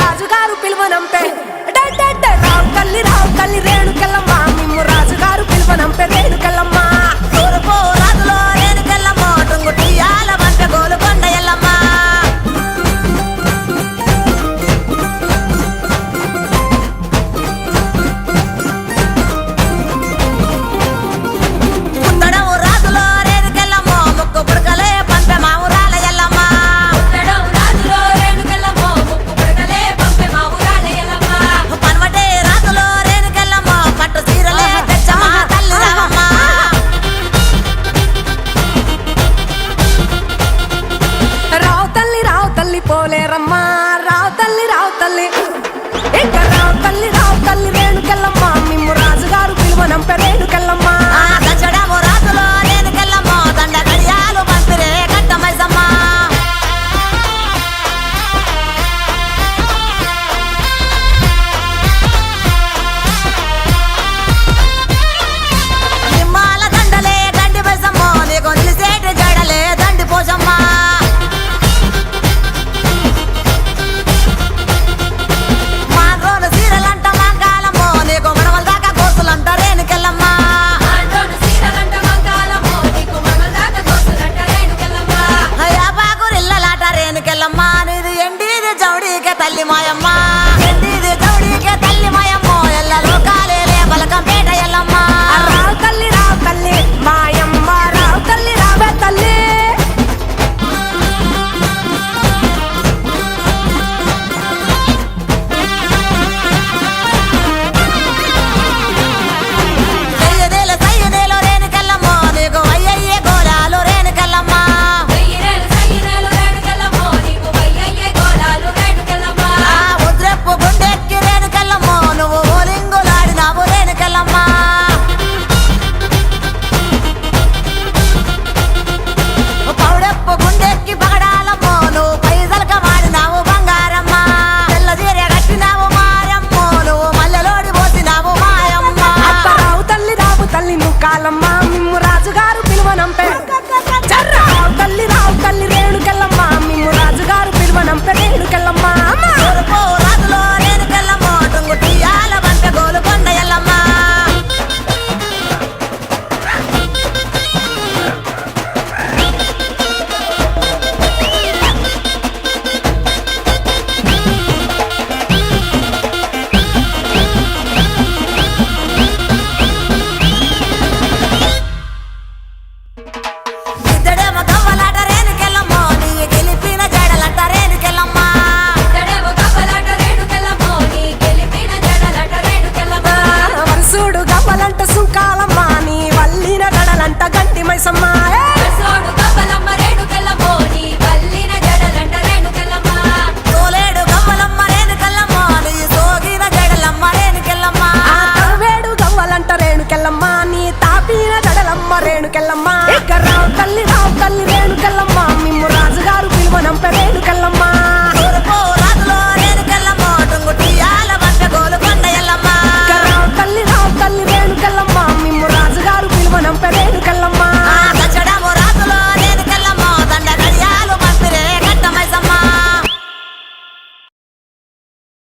రాజుగారు పిలువనంపే. రావు కల్లి రావు కల్లి రేణు డాలే ఆ! తవ్వేడు గవ్వలంట రేణుకెళ్ళమ్మ నీ తాపిన జడలమ్మ రేణుకెళ్ళమ్మ. ఎక్కరావు తల్లి